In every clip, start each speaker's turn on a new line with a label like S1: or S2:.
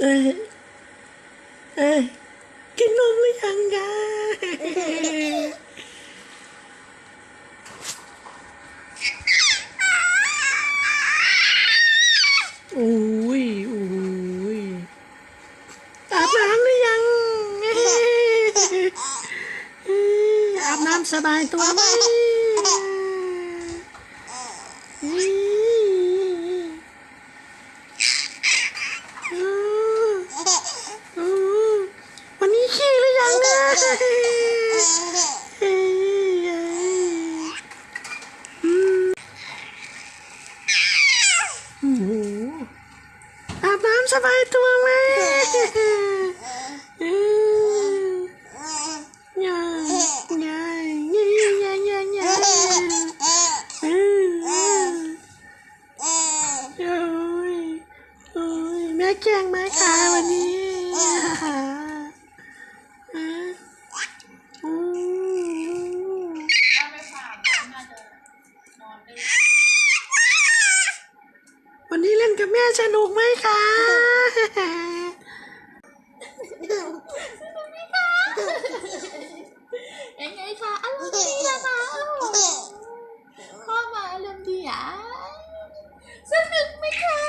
S1: เอ้ยเอ้ยกินนมหรือยังกะโอ้ยโอ้ยอาบน้ำหรือยังเอ้ยเอ้ยอาบน้ำสบายตัวไหมเอ้ย อืมอืมวันนี้ขี้หรือยังเนี่ยเฮ้ยอืมโอ้โหอาบน้ำสบายตัวไหมเออยายยายยายยายยายยายเออโอ้ยโอ้ยแม่ แกล้งไหมคะวันนี้ วันนี้เล่นกับแม่สนุกไหมคะ
S2: ยังไงคะอารมณ์ดีอะนะพ่อมาอารมณ์ดีอะสนุกไหมคะ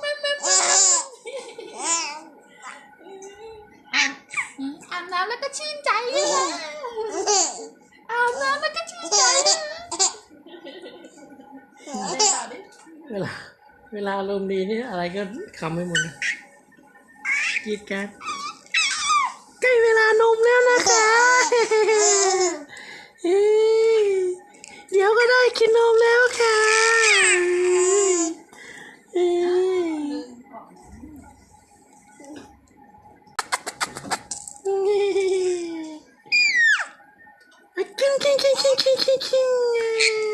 S2: ไม่ไม่ไม่อาบน้ำแล้วก็ชื่นใจเลยอาบน้ำแล้วก็ชื่นใจด้ต่อดิ
S1: เวลา เวลาอารมณ์ดีนี่อะไรก็คำไม่หมดนะกรีดกรารใกล้เวลานมแล้วนะคะเดี๋ยวก็ได้กินนมแล้วค่ะเฮ้ยกินกินกินกินกินกินกิน